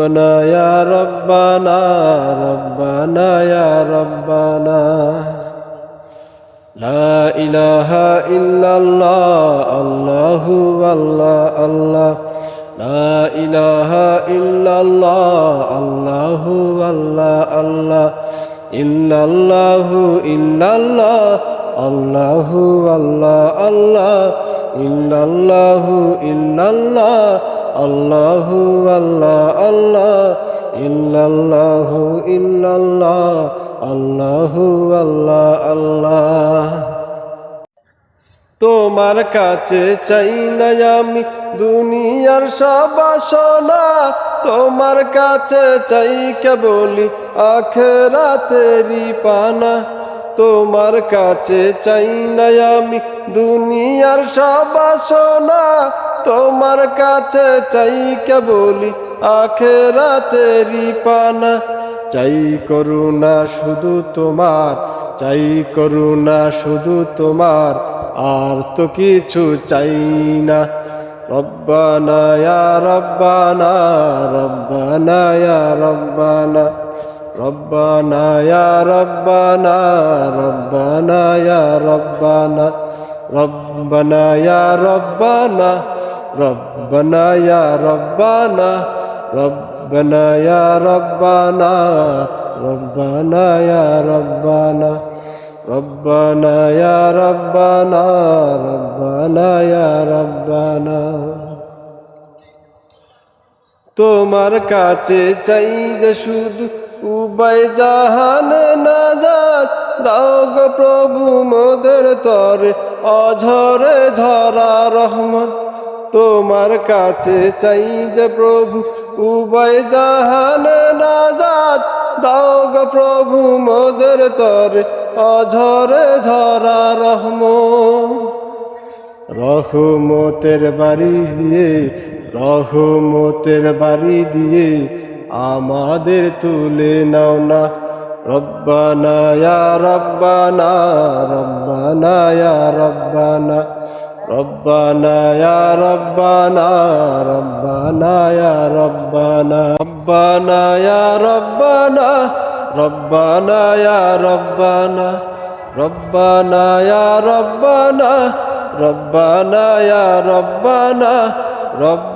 يا ربنا ربنا يا ربنا. لا إله إلا الله الله الله الله. لا إله إلا الله الله الله الله. إلا الله إلا الله الله الله الله. إلا الله إلا الله. আল্লাহু আল্লাহ আল্লাহ, ইল্লাল্লাহু ইল্লাল্লাহ, আল্লাহু আল্লাহ আল্লাহ। তোমার কাছে চাই না আমি দুনিয়ার সবাসনা তোমার কাছে চাই কেবলি আখেরাতেরি পানা। তোমার কাছে চাই না আমি দুনিয়ার সব বাসনা তোমার কাছে চাই কেবলি আখেরাতেরি পানা। চাই করুণা শুধু তোমার, চাই করুণা শুধু তোমার, আর তো কিছু চাই না। রব্বানা রব্বানা রব্বানা রব্বানা। রব্বানা ইয়া রব্বানা রব্বানা ইয়া রব্বানা রব্বানা ইয়া রব্বানা রব্বানা ইয়া রব্বানা রব্বানা ইয়া রব্বানা রব্বানা ইয়া রব্বানা ربنا يا ربنا ربنا يا ربنا তোমার কাছে চাই যে শুধু উবাই জাহান নাজাত, দাও প্রভু মোদের তরে, অঝরে ঝরা রহমত। তোমার কাছে চাই যে প্রভু উবাই জাহান নাজাত, দাও প্রভু মোদের তরে, অঝরে ঝরা রহম রহমতের বাড়ি দিয়ে, রহমতের বাড়ি দিয়ে আমাদের তুলে নাও না। রব্বানা, ইয়া রব্বানা রব্বানা, ইয়া রব্বানা। রব্বানা, ইয়া রব্বানা রব্বানা, ইয়া রব্বানা। রব্বানা, ইয়া রব্বানা রব্বানা, ইয়া রব্বানা। রব্বানা রব্বানা রব্বানা রব্বানা। রব্বানা